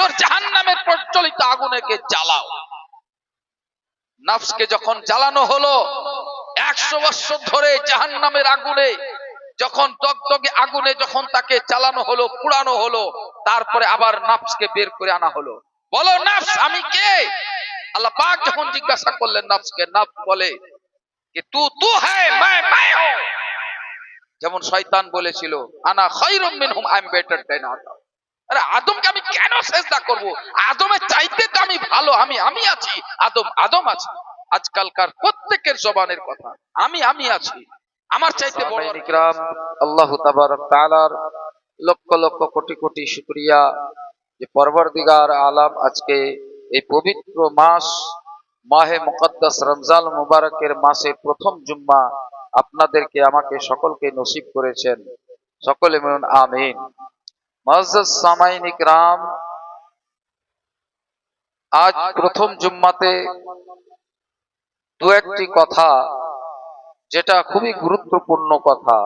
ঈশ্বর জাহান নামের প্রচলিত আগুনেকে জ্বালাও। নাফসকে যখন জ্বালানো হলো, একশো বছর ধরে জাহান নামের আগুনে, যখন দগদগে আগুনে যখন তাকে চালানো হলো পুরানো হলো, তারপরে আবার নাফসকে বের করে আনা হলো। বলো, নাফস, আমি কে? আল্লাহ পাক যখন জিজ্ঞাসা করলেন নাফসকে নাফ বলে যে, তু তু হ্যায় মায় মায় হো। যেমন শয়তান বলেছিল, আনা খায়রুম মিনহুম, I am better than Adam. আরে আদমকে আমি কেন সেজদা করব? আদমের চাইতে তো আমি ভালো, আমি আমি আছি। আদম আদম আছে। আজকালকার প্রত্যেকের জবানের কথা। আমি আমি আছি। আমার চাইতে বড় ইকরাম আল্লাহ তাবারক তাআলার লক্ষ লক্ষ, কোটি কোটি শুকরিয়া যে পরবর্তীগার আলাম আজকে এই পবিত্র মাস, মাহে মুকদ্দাস রমজান মুবারকের মাসে প্রথম জুম্মা আপনাদেরকে, আমাকে সকলকে নসিব করেছেন। সকলে বলুন, আমিন। মসজিদ সামাইন ইকরাম, আজ প্রথম জুম্মাতে দু একটি কথা যেটা খুবই গুরুত্বপূর্ণ কথা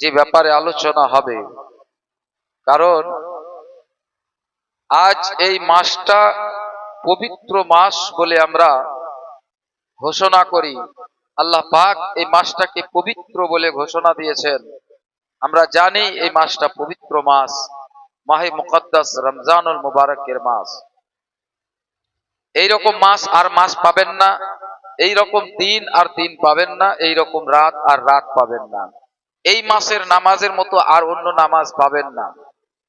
যে ব্যাপারে আলোচনা হবে। কারণ আজ এই মাসটা পবিত্র মাস বলে আমরা ঘোষণা করি। আল্লাহ পাক এই মাসটাকে পবিত্র বলে ঘোষণা দিয়েছেন। আমরা জানি এই মাসটা পবিত্র মাস, মাহে মুকদ্দাস রমজানুল মুবারকের মাস। এইরকম মাস আর মাস পাবেন না এই রকম দিন আর দিন পাবেন না এই রকম রাত আর রাত পাবেন না। এই মাসের নামাজের মতো আর অন্য নামাজ পাবেন না।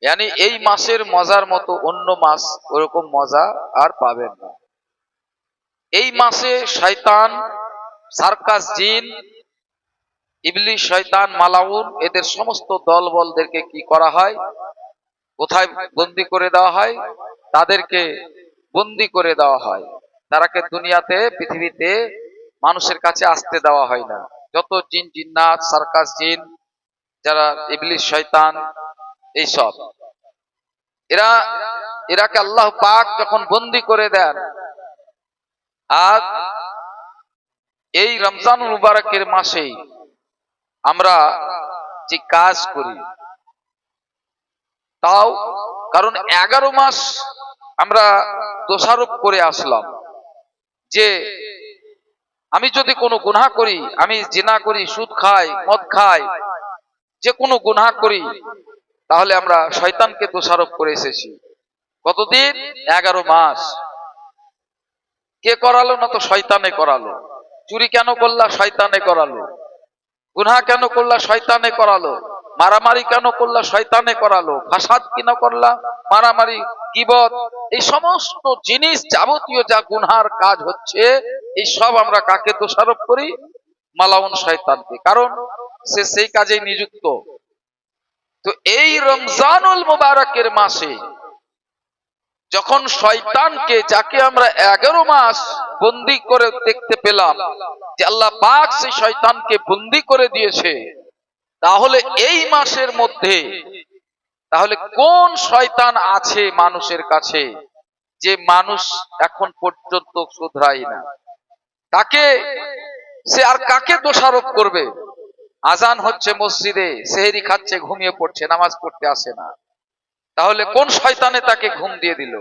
yani এই মাসের মজার মতো অন্য মাস ওরকম মজা আর পাবেন না। এই মাসে শয়তান, সার্কাস জিন ইবলি শয়তান, মালাউন, এদের সমস্ত দলবলদেরকে কি করা হয়? কোথায় বন্দি করে দেওয়া হয়? তাদেরকে বন্দি করে দেওয়া হয়। তারাকে দুনিয়াতে, পৃথিবীতে মানুষের কাছে আসতে দেওয়া হয় না। যত জিন, জিন্নাত, সার্কাস জিন, যারা ইবলিশ, শয়তান, এইসব, এরা, এরাকে আল্লাহ পাক যখন বন্দি করে দেন, আর এই রমজান মুবারকের মাসেই আমরা যে কাজ করি, তাও কারণ এগারো মাস আমরা দোষারোপ করে আসলাম যে আমি যদি কোনো গুনাহ করি, আমি জিনা করি, সুদ খাই, মদ খাই, যে কোনো গুনাহ করি, তাহলে আমরা শয়তানকে দোষারোপ করে এসেছি। কতদিন? এগারো মাস। কে করালো না তো শয়তানে করালো? চুরি কেন করলা? শয়তানে করালো। গুনাহ কেন করলা? শয়তানে করালো। মারামারি কেন করলা? শয়তানে করালো। ফাসাদ কেন করলা? মারামারি কিবত এই সমস্ত জিনিস যাবতীয় যা গুনহার কাজ হচ্ছে, এই সব আমরা কাকে দোষারোপ করি? মালাউন শয়তানকে। কারণ সে সেই কাজে নিযুক্ত। তো এই রমজানুল মুবারকের মাসে যখন শয়তানকে, যাকে আমরা এগারো মাস বন্দি করে দেখতে পেলাম, যে আল্লাহ পাক সেই শয়তানকে বন্দি করে দিয়েছে, তাহলে এই মাসের মধ্যে, তাহলে কোন শয়তান আছে মানুষের কাছে যে মানুষ এখন পর্যন্ত শুধরাই না? তাকে সে আর কাকে দোষারোপ করবে? আজান হচ্ছে মসজিদে, সেহেরি খাচ্ছে, ঘুমিয়ে পড়ছে, নামাজ পড়তে আসে না। তাহলে কোন শয়তানে তাকে ঘুম দিয়ে দিল?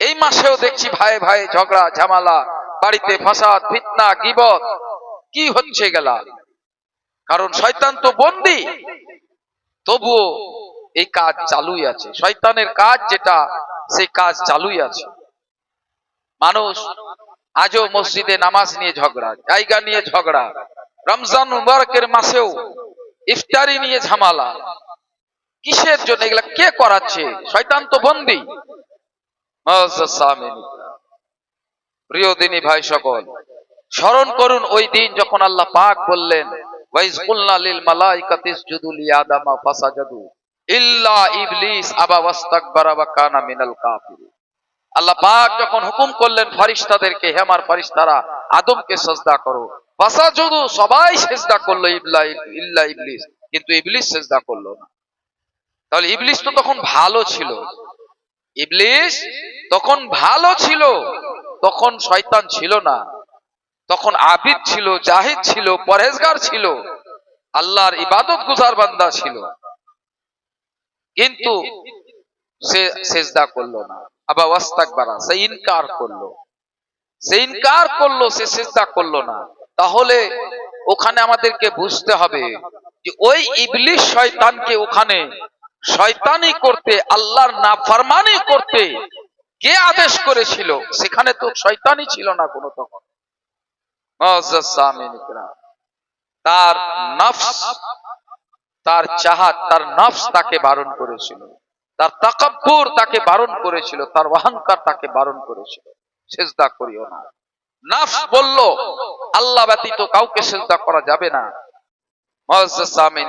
এই মাসেও দেখছি ভাই ভাই ঝগড়া, ঝামেলা, বাড়িতে ফাসাদ, ফিতনা, গিবত। কি হচ্ছে গেলা? কারণ শয়তান তো বন্দি। তবুও এই কাজ চালুই আছে। শয়তানের কাজ যেটা সেই কাজ চালুই আছে। মানুষ আজও মসজিদে নামাজ নিয়ে ঝগড়া, জায়গা নিয়ে ঝগড়া। রমজান মুবারকের মাসেও ইফতারি নিয়ে ঝামেলা। কিসের জন্য এগুলা কে করাচ্ছে? শয়তান তো বন্দি। প্রিয় দিনী ভাই সকল, স্মরণ করুন ওই দিন যখন আল্লাহ পাক বললেন আদমকে করো। সবাই করল ইল্লা ইল্লা কিন্তু ইবলিস সেজদা করল না। তাহলে ইবলিস তো তখন ভালো ছিল। ইবলিস তখন ভালো ছিল। তখন শয়তান ছিল না। তখন আবিদ ছিল, জাহিদ ছিল, পরহেজগার ছিল। আল্লাহর ইবাদত গুজার বান্দা ছিল। কিন্তু সে সেজদা করল না। আবার ওয়াস্তাকবারা, সে ইনকার করল। সে ইনকার করল, সে সেজদা করল না। তাহলে ওখানে আমাদেরকে বুঝতে হবে যে ওই ইবলিশ শয়তানকে ওখানে শয়তানি করতে, আল্লাহর নাফরমানি করতে কে আদেশ করেছিল? সেখানে তো শয়তানি ছিল না কোনো তখন। তার নফস, তার চাহাত, তার নফস তাকে বারণ করেছিল। তার তাকাব্বুর তাকে বারণ করেছিল। তার অহংকার তাকে বারণ করেছিল। সেজদা করিও না। নফস বলল, আল্লাহ ব্যতীত কাউকে সেজদা করা যাবে না। মুআজ্জাজ সামিন।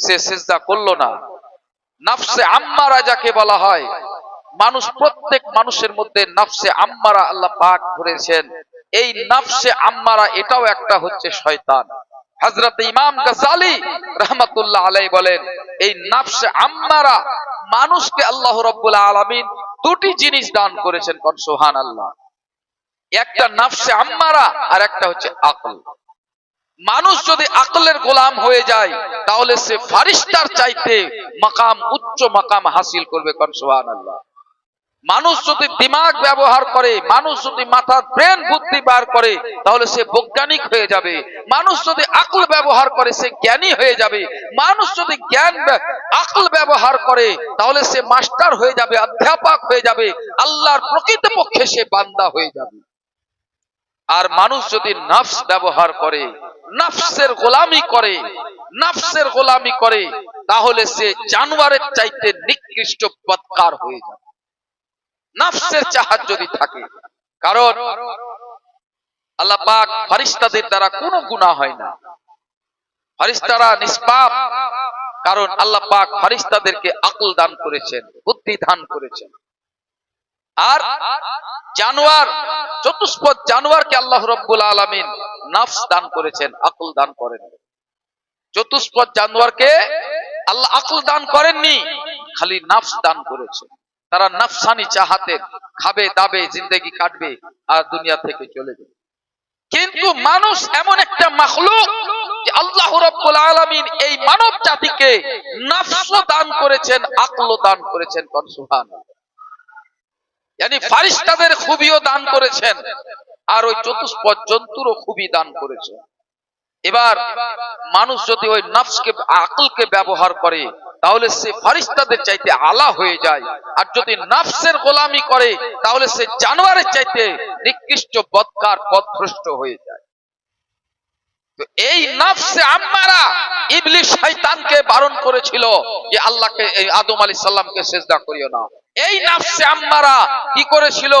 সে সেজদা করল না। নফসে আম্মারা যাকে বলা হয়। মানুষ প্রত্যেক মানুষের মধ্যে নফসে আম্মারা আল্লাহ পাক ধরেছেন। এই নফসে আম্মারা এটাও একটা হচ্ছে শয়তান। হযরত ইমাম গাজালি রহমাতুল্লাহ আলাই বলেন, এই নাফসে আম্মারা মানুষকে আল্লাহ রাব্বুল আলামিন দুটি জিনিস দান করেছেন কোন সুবহানাল্লাহ। একটা নাফসে আম্মারা আর একটা হচ্ছে আকল। মানুষ যদি আকলের গোলাম হয়ে যায়, তাহলে সে ফারিস্তার চাইতে মাকাম, উচ্চ মাকাম হাসিল করবে কোন সুবহানাল্লাহ। মানুষ যদি দিমাগ ব্যবহার করে, মানুষ যদি মাথার ব্রেন বুদ্ধি বার করে, তাহলে সে বৈজ্ঞানিক হয়ে যাবে। মানুষ যদি আকল ব্যবহার করে, সে জ্ঞানী হয়ে যাবে। মানুষ যদি জ্ঞান আকল ব্যবহার করে, তাহলে সে মাস্টার হয়ে যাবে, অধ্যাপক হয়ে যাবে। আল্লাহর প্রকৃতপক্ষে সে বান্দা হয়ে যাবে। আর মানুষ যদি নফস ব্যবহার করে নফসের গোলামি করে, নফসের গোলামি করে, তাহলে সে জানোয়ারের চাইতে নিকৃষ্ট বৎকার হয়ে যাবে। নফসের চাহাত যদি থাকে, কারণ আল্লাহ পাক ফারিস্তাদের দ্বারা কোনো গুনাহ হয় না। ফারিস্তারা নিষ্পাপ, কারণ আল্লাহ পাক ফারিস্তাদেরকে আকল দান করেছেন, বুদ্ধি দান করেছেন। আর জানোয়ার, চতুষ্পদ জানোয়ারকে আল্লাহ রব্বুল আলামিন নফস দান করেছেন, আকল দান করেন। চতুষ্পদ জানোয়ারকে আল্লাহ আকল দান করেননি, খালি নফস দান করেছেন। তারা নফসানি চাহাতের খাবে, দাবে, জিন্দেগি কাটবে আর দুনিয়া থেকে চলে যাবে। কিন্তু মানুষ এমন একটা মাখলুক যে আল্লাহ রব্বুল আলামিন এই মানব জাতিকে নফস দান করেছেন, আকল দান করেছেন, কোন সুবহানাল্লাহ। yani ফারিস্তাদের খুবিও দান করেছেন। আর ওই চতুষ্পদ জন্তুরও খুবই দান করেছে। এবার মানুষ যদি ওই নফসকে, আকলকে ব্যবহার করে, তাহলে সে ফারিস্তাদের চাইতে আলা হয়ে যায়। আর যদি নফসের গোলামি করে, তাহলে সে জানোয়ারের চাইতে নিকৃষ্ট বৎকার, পথভ্রষ্ট হয়ে যায়। এই নফসে আম্মারা ইবলিশ শয়তানকে বারণ করেছিল যে আল্লাহকে, এই আদম আলী সাল্লামকে সেজদা করিও না। এই নফসে আম্মারা কি করেছিল?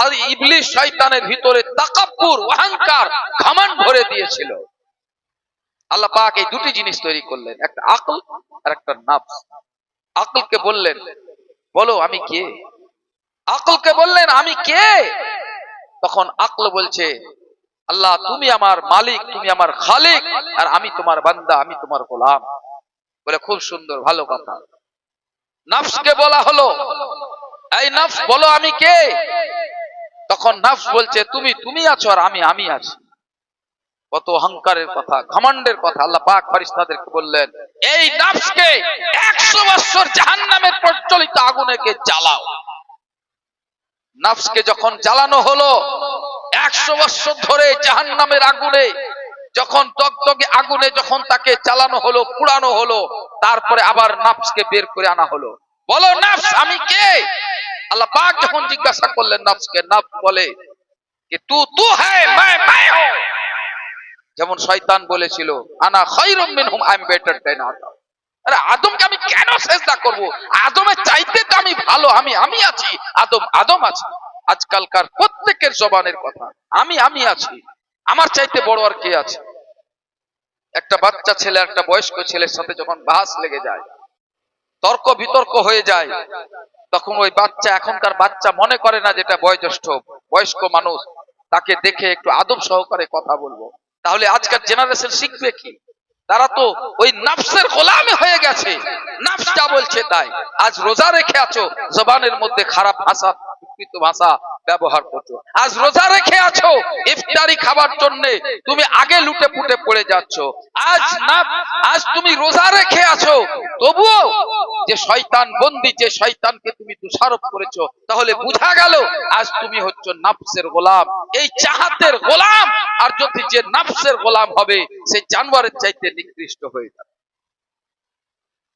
আর ইবলিশ শয়তানের ভিতরে তাকাব্বুর, অহংকার, ঘামান ভরে দিয়েছিল। আল্লাহ পাক এই দুটি জিনিস তৈরি করলেন, একটা আকল আর একটা নফস। আকলকে বললেন, বলো আমি কে? আকলকে বললেন, আমি কে? তখন আকল বলছে আল্লাহ, তুমি আমার মালিক, তুমি আমার খালিক, আর আমি তোমার বান্দা, আমি তোমার গোলাম। বলে খুব সুন্দর, ভালো কথা। নফসকে বলা হলো, এই নফস, বলো আমি কে? তখন নফস বলছে, তুমি তুমি আছো আর আমি আমি আছি। কত অহংকারের কথা, ঘমন্ডের কথা, আল্লাহ পাক ফারিস্তাদেরকে বললেন, এই নফসকে একশো বছর জাহান্নামের প্রচলিত আগুনেকে জ্বালাও। নফসকে যখন জ্বালানো হলো একশো বছর ধরে জাহান নামের আগুনে, যখন দগদগে আগুনে যখন তাকে চালানো হলো পুরানো হলো, তারপরে আবার নাফসকে বের করে আনা হলো। বলো, নাফস, আমি কে? আল্লাহ পাক যখন জিজ্ঞাসা করলেন নাফসকে, নাফস বলে যে, তু তু হ্যায় মায় মায় হো। যেমন শয়তান বলেছিল, আনা খৈরম মিনহুম, I am better than Adam. আরে, আদমকে আমি কেন সেজদা করব? আদমের চাইতে তো আমি ভালো, আমি আমি আছি। আদম আদম আছে। আজকালকার প্রত্যেকের জবানের কথা। আমি আমি আছি। আমার চাইতে বড় আর কে আছে? একটা বাচ্চা ছেলে, একটা বয়স্ক ছেলের সাথে যখন বাস লেগে যায়, তর্ক বিতর্ক হয়ে যায়, তখন ওই বাচ্চা, এখনকার বাচ্চা মনে করে না যেটা বয়োজ্যেষ্ঠ, বয়স্ক মানুষ, তাকে দেখে একটু আদব সহকারে কথা বলব। তাহলে আজকাল জেনারেশন শিখবে কি? তারা তো ওই নাফসের গোলামে হয়ে গেছে। নাফস যা বলছে তাই, আজ রোজা রেখে আছো, জবানের মধ্যে খারাপ ভাষা বিকৃত ভাষা ব্যবহার করছ। আজ রোজা রেখে আছো ইফতারি খাবার জন্য। তুমি আগে লুটে পুটে পড়ে যাচ্ছ। আজ না, আজ তুমি রোজা রেখে আছো। তবুও যে শয়তান বন্দি, যে শয়তানকে তুমি দোষারোপ করেছ, তাহলে বুঝা গেল আজ তুমি হচ্ছ নাফসের গোলাম। এই চাহাতের গোলাম, আর যদি যে নাফসের গোলাম হবে, সে জানোয়ারের চাইতে নিকৃষ্ট হয়ে যাবে।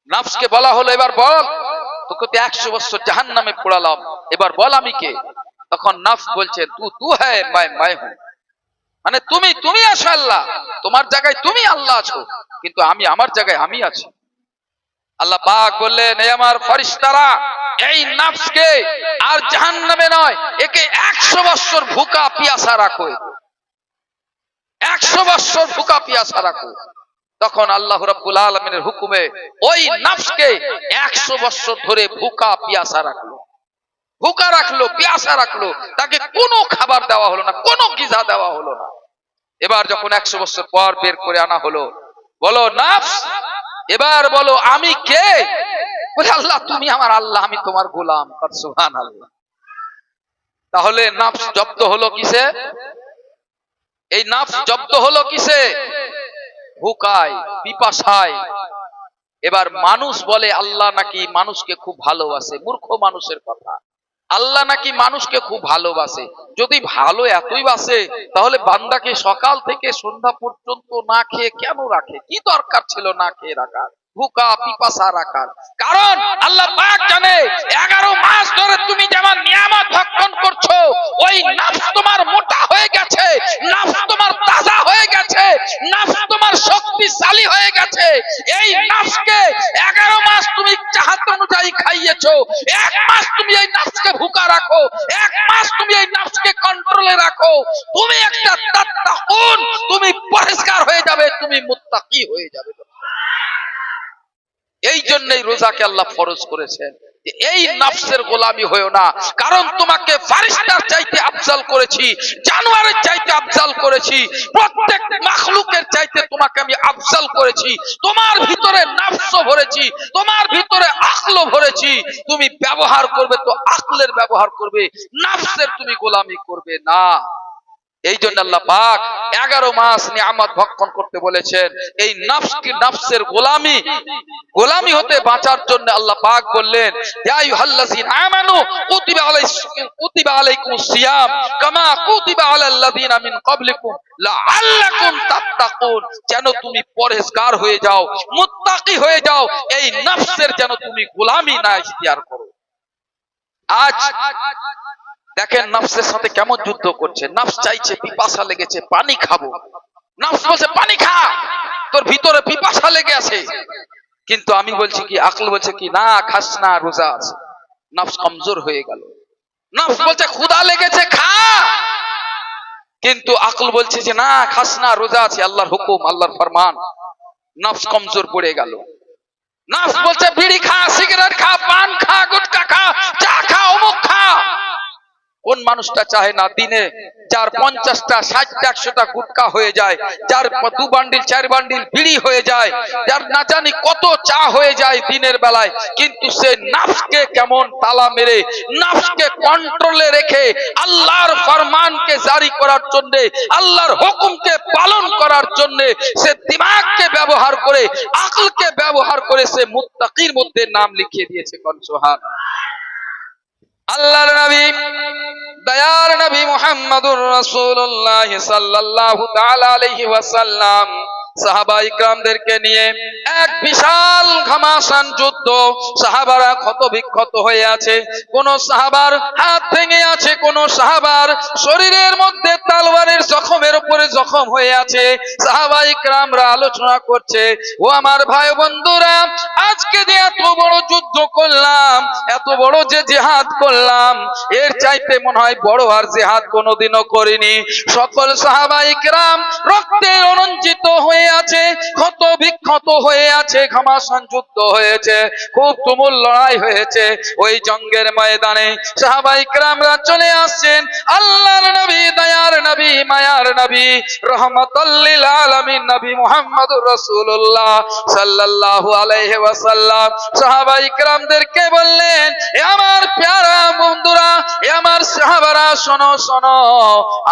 নাফসকে বলা হলো, এবার বল। তোকে একশো বছর জাহান নামে পড়ালাম। এবার বল আমি কে? তখন নাফস বলছে, তু তু হ্যায় মানে তুমি তুমি আছো আল্লাহ। তোমার জায়গায় তুমি আল্লাহ আছো। কিন্তু আমি, আমার জায়গায় আমি আছি। আল্লাহ পাক বললেন এই আমার ফরিস্তারা, এই নাফসকে আর জাহান নামে নয়, একে একশো বছর ভুকা পিয়াসা রাখো একশো বছর ভুকা পিয়াসা রাখো। তখন আল্লাহ রাব্বুল আলমিনের হুকুমে ওই নাফসকে একশো বছর ধরে ভুকা, পিয়াসা রাখল। ভুকা রাখল, পিয়াসা রাখল। তাকে কোনো খাবার দেওয়া হলো না, কোনো গিজা দেওয়া হলো না। এবার যখন একশো বছর পর বের করে আনা হলো, বলো, নাফস, এবার বলো, আমি কে? আল্লাহ, তুমি আমার আল্লাহ, আমি তোমার গোলাম। সুহান আল্লাহ তাহলে নাফস জব্দ হলো কিসে? এই নাফস জব্দ হলো কিসে? ভুকায় পিপাসায়। এবার মানুষ বলে, আল্লাহ নাকি মানুষকে খুব ভালোবাসে, মূর্খ মানুষের কথা। আল্লাহ নাকি মানুষকে খুব ভালোবাসে। যদি ভালো এতই বাসে, তাহলে বান্দাকে সকাল থেকে সন্ধ্যা পর্যন্ত না খেয়ে কেন রাখে? কি দরকার ছিল না খেয়ে রাখার? ভুকা পিপাসা রাখার। কারণ আল্লাহ পাক জানে, এগারো মাস ধরে তুমি যেমন নিয়ামত ভক্ষণ করছ, ওই নাফস তোমার মোটা হয়ে গেছে, নাফস তোমার তাজা এই নাফসকে এগারো মাস তুমি চাহাত অনুযায়ী খাইয়েছো। এক মাস তুমি এই নাফসকে ভুকা রাখো। এক মাস তুমি এই নাফসকে কন্ট্রোলে রাখো। তুমি একটা তাত্তাকুন তুমি পরিষ্কার হয়ে যাবে, তুমি মুত্তাকি হয়ে যাবে। এই জন্যই রোজাকে আল্লাহ ফরজ করেছেন। এই নাফসের গোলামি হয়েও না। কারণ তোমাকে ফারিস্তার চাইতে আফজাল করেছি, জানোয়ারের চাইতে আফজাল করেছি, প্রত্যেক মাখলুকের চাইতে তোমাকে আমি আফজাল করেছি। তোমার ভিতরে নাফস ভরেছি, তোমার ভিতরে আকলো ভরেছি। তুমি ব্যবহার করবে তো আকলের ব্যবহার করবে, নাফসের তুমি গোলামি করবে না। এই জন্য আল্লাহ পাক এগারো মাস নিয়ামত ভক্ষণ করতে বলেছেন। এই নাফস কি নাফসের গোলামি? গোলামি হতে বাঁচার জন্য আল্লাহ পাক বললেন আমানু কুতিবা আলাইকুম কুতিবা আলাইকুমুস সিয়াম, কামা কুতিবা মিন ক্বাবলিকুম লাআল্লাকুম তাত্তাকুন। যেন তুমি পরহেজগার হয়ে যাও, মুত্তাকি হয়ে যাও, এই নাফসের যেন তুমি গোলামি না ইখতিয়ার করো। আজ দেখেন নফসের সাথে কেমন যুদ্ধ করছে। নফস চাইছে পিপাসা লেগেছে, পানি খাব। নফস বলছে, পানি খা। তোর ভিতরে পিপাসা লেগে আছে। কিন্তু আমি বলছি কি আকল বলছে কি, না, খাস না, রোজা আছে। নফস কমজোর হয়ে গেল। নফস বলছে, ক্ষুধা লেগেছে, খা। কিন্তু আকল বলছে যে, না, খাস না, রোজা আছে, আল্লাহর হুকুম, আল্লাহর ফরমান। নফস কমজোর পড়ে গেল। নফস বলছে, বিড়ি খা, সিগারেট খা, পান খা, গুটকা খা, চা খা, অমুক খা। কোন মানুষটা চাহে না দিনে? যার পঞ্চাশটা, ষাটটা, একশোটা গুটকা হয়ে যায়, যার দু বান্ডিল, চার বান্ডিল বিড়ি হয়ে যায়, যার না জানি কত চা হয়ে যায় দিনের বেলায়, কিন্তু সে নাফসকে কেমন তালা মেরে, নাফসকে কন্ট্রোলে রেখে আল্লাহর ফরমানকে জারি করার জন্য, আল্লাহর হুকুমকে পালন করার জন্য সে দিমাগকে ব্যবহার করে, আকলকে ব্যবহার করে সে মুত্তাকির মধ্যে নাম লিখিয়ে দিয়েছে কনসোহান আল্লাহর নবী দয়ার নবী মুহাম্মদুর রাসূলুল্লাহ সাল্লাল্লাহু তাআলা আলাইহি ওয়াসাল্লাম। সাহাবা ইকরামদেরকে নিয়ে এক বিশাল ঘমাসান যুদ্ধ। সাহাবারা ক্ষত বিক্ষত হয়ে আছে। কোন সাহাবার হাত ভেঙে আছে, কোন সাহাবার শরীরের মধ্যে তালওয়ারের জখমের উপরে জখম হয়ে আছে। সাহাবা ইকরামরা আলোচনা করছে, ও আমার ভাই বন্ধুরা, আজকে যে এত বড় যুদ্ধ করলাম, এত বড় যে জেহাদ করলাম, এর চাইতে মনে হয় বড় আর জেহাদ কোনোদিনও করিনি। সকল সাহাবা ইকরাম রক্তে রঞ্জিত হয়ে আছে, ক্ষত বিক্ষত হয়ে আছে, ঘমাসান যুদ্ধ হয়েছে, খুব তুমুল লড়াই হয়েছে ওই জঙ্গের ময়দানে। সাহাবা ইকরামরা চলে আসছেন, আল্লাহর নবী, দয়ার নবী, মায়ার নবী রহমতুল্লিল আলামিন, নবী মুহাম্মদুর রাসূলুল্লাহ সাল্লাল্লাহু আলাইহি ওয়াসাল্লাম। সাহাবা ইকরামদেরকে বললেন আমার প্যারা বন্ধুরা আমার সাহাবারা, শোনো শোনো,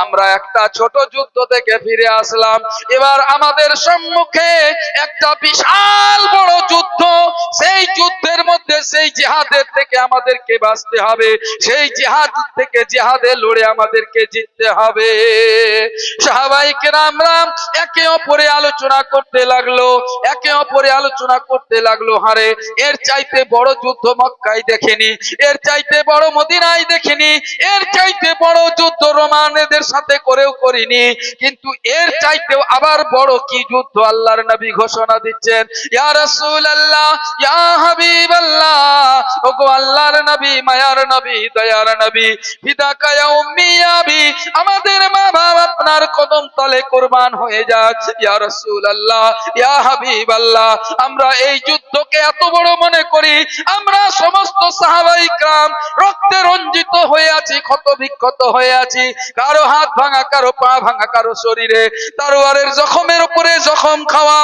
আমরা একটা ছোট যুদ্ধ থেকে ফিরে আসলাম। এবার আমাদের সম্মুখে একটা বিশাল বড় যুদ্ধ। সেই যুদ্ধের মধ্যে সেই জেহাদের থেকে আমাদেরকে বাঁচতে হবে। সেই জেহাদ থেকে জেহাদে লড়ে আমাদেরকে জিততে হবে। সাহাবাই কেরামরা একে অপরে আলোচনা করতে লাগল, একে অপরে আলোচনা করতে লাগল হারে। এর চাইতে বড় যুদ্ধ মক্কায় দেখেনি, এর চাইতে বড় মদিনায় দেখিনি, এর চাইতে বড় যুদ্ধ রোমানেদের সাথে করেও করিনি। কিন্তু এর চাইতেও আবার বড় কি যুদ্ধ আল্লাহর নবী ঘোষণা দিচ্ছেন, ইয়া রাসূলুল্লাহ, ইয়া হাবিবাল্লাহ, ওগো আল্লাহর নবী, মায়ার নবী, দয়ার নবী, ফিদাকা ইয়া উম্মি আবি, আমাদের মা বাবা আপনার কদম তলে কুরবান হয়ে যাক, ইয়া রাসূলুল্লাহ, ইয়া হাবিবাল্লাহ, আমরা এই যুদ্ধকে এত বড় মনে করি, আমরা সমস্ত সাহাবাই ক্রাম রক্তে রঞ্জিত হয়ে আছি ক্ষত বিক্ষত হয়ে আছি, কারও হাত ভাঙা, কারও পা ভাঙা, কারও শরীরে, তারোয়ারের জখমের উপরে জখম খাওয়া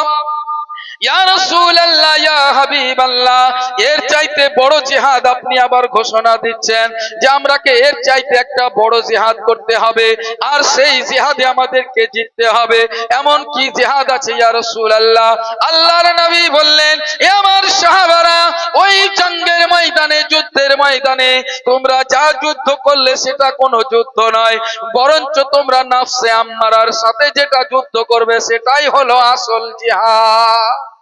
এর চাইতে বড় জিহাদ আপনি আবার ঘোষণা দিচ্ছেন যে আমরাকে এর চাইতে একটা বড় জিহাদ করতে হবে, আর সেই জিহাদে আমাদেরকে জিততে হবে। এমন কি জিহাদ আছে ইয়া রাসূলুল্লাহ? আল্লাহর নবী বললেন, এ আমার সাহাবারা, ওই জঙ্গের ময়দানে, যুদ্ধের ময়দানে, তোমরা যা যুদ্ধ করলে সেটা কোনো যুদ্ধ নয়, বরঞ্চ তোমরা নাফসে আম্মারার সাথে যেটা যুদ্ধ করবে সেটাই হলো আসল জিহাদ।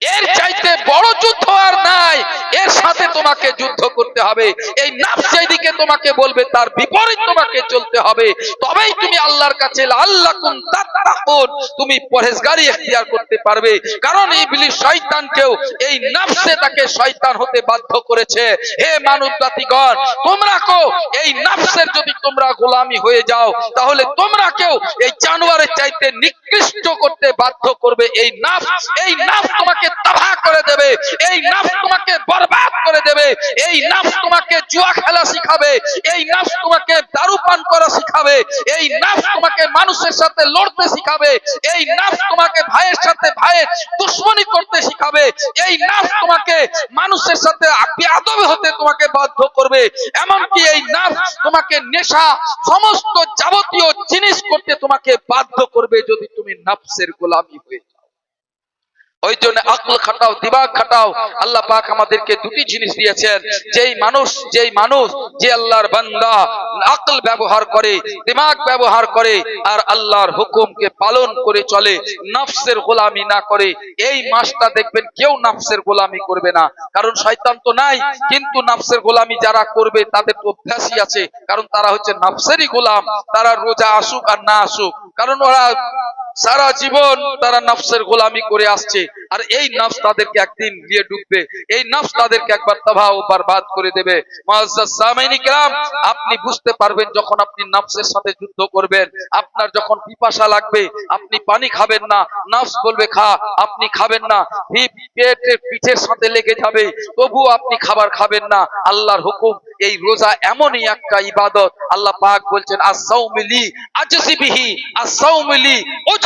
এর চাইতে বড় যুদ্ধ আর নাই। এর সাথে তোমাকে যুদ্ধ করতে হবে। এই নাফস যেদিকে তোমাকে বলবে, তার বিপরীত তোমাকে চলতে হবে। তবেই তুমি আল্লাহর কাছে আল্লাহ কুন তাত্তাকুন তুমি পরহেজগারি এখতিয়ার করতে পারবে। কারণ এই ইবলিস শয়তানকেও এই নাফসে তাকে শয়তান হতে বাধ্য করেছে। হে মানব জাতিগণ তোমরা কো, এই নাফসের যদি তোমরা গোলামি হয়ে যাও, তাহলে তোমরা কেউ এই জানোয়ারের চাইতে নিকৃষ্ট করতে বাধ্য করবে। এই নাফস এই নাফস তোমাকে তাবাহ করে দেবে, এই নাফস তোমাকে বরবাদ করে দুশ্মনী করতে শিখাবে, এই নাফস তোমাকে মানুষের সাথে বেয়াদবি হতে তোমাকে বাধ্য করবে, এমনকি এই নাফস তোমাকে নেশা সমস্ত যাবতীয় জিনিস করতে তোমাকে বাধ্য করবে যদি তুমি নাফসের গোলামি হয়ে যাও। ওই জন্য আকল খাটাও, দিমাগ খাটাও। আল্লাহ পাক আমাদেরকে দুটি জিনিস দিয়েছেন। যেই মানুষ যেই মানুষ, যে আল্লাহর বান্দা আকল ব্যবহার করে, দিমাগ ব্যবহার করে, আর আল্লাহর হুকুমকে পালন করে চলে, নফসের গোলামি না করে, এই মাসটা দেখবেন কেউ নফসের গোলামি করবে না। কারণ শয়তান তো নাই, কিন্তু নফসের গোলামি যারা করবে, তাদের তো অভ্যাসই আছে। কারণ তারা হচ্ছে নফসেরই গোলাম, তারা রোজা আসুক আর না আসুক। কারণ ওরা সারা জীবন তারা নফসের গোলামি করে আসছে। আর এই নফস তাদেরকে একদিন দিয়ে ডুববে। এই নফস তাদেরকে একবার তবাহ ও বরবাদ করে দেবে। সামেনিকরাম আপনি বুঝতে পারবেন যখন আপনি নফসের সাথে যুদ্ধ করবেন, আপনার যখন পিপাসা লাগবে, আপনি পানি খাবেন না। নফস বলবে, খা, আপনি খাবেন না। পেটের পিঠের সাথে লেগে যাবে। তবু আপনি খাবার খাবেন না। আল্লাহর হুকুম, এই রোজা এমনই একটা ইবাদত। আল্লাহ পাক বলছেন আসাউমিলি আজসিবিহি আসাউমিলি ওজ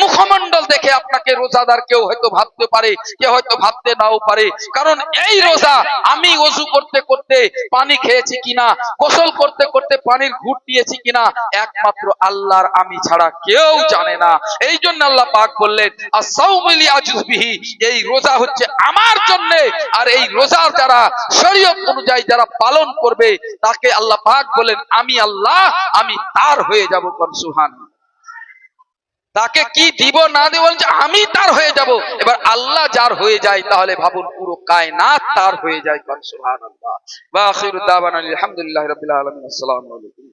মুখমণ্ডল দেখে আপনাকে রোজাদার কেউ হয়তো ভাবতে পারে, কেউ হয়তো ভাবতে নাও পারে। কারণ এই রোজা আমি ওযু করতে করতে পানি খেয়েছি কিনা, গোসল করতে করতে পানির ঘুট দিয়েছি কিনা, একমাত্র আল্লাহর আমি ছাড়া কেউ জানে না। এই জন্য আল্লাহ পাক বললেন আসাউমিলি আজুবিহি এই রোজা হচ্ছে আমার জন্য, আর এই রোজা যারা শরীয়ত অনুযায়ী যারা পালন করবে, তাকে আল্লাহ পাক বলেন, আমি আল্লাহ, আমি তার হয়ে যাব কোন সুহান তাকে কি দিব না দিব যে আমি তার হয়ে যাব। এবার আল্লাহ যার হয়ে যায় তাহলে ভাবুন পুরো কায়নাত তার হয়ে যায়। আলহামদুলিল্লাহ ওয়া আখিরু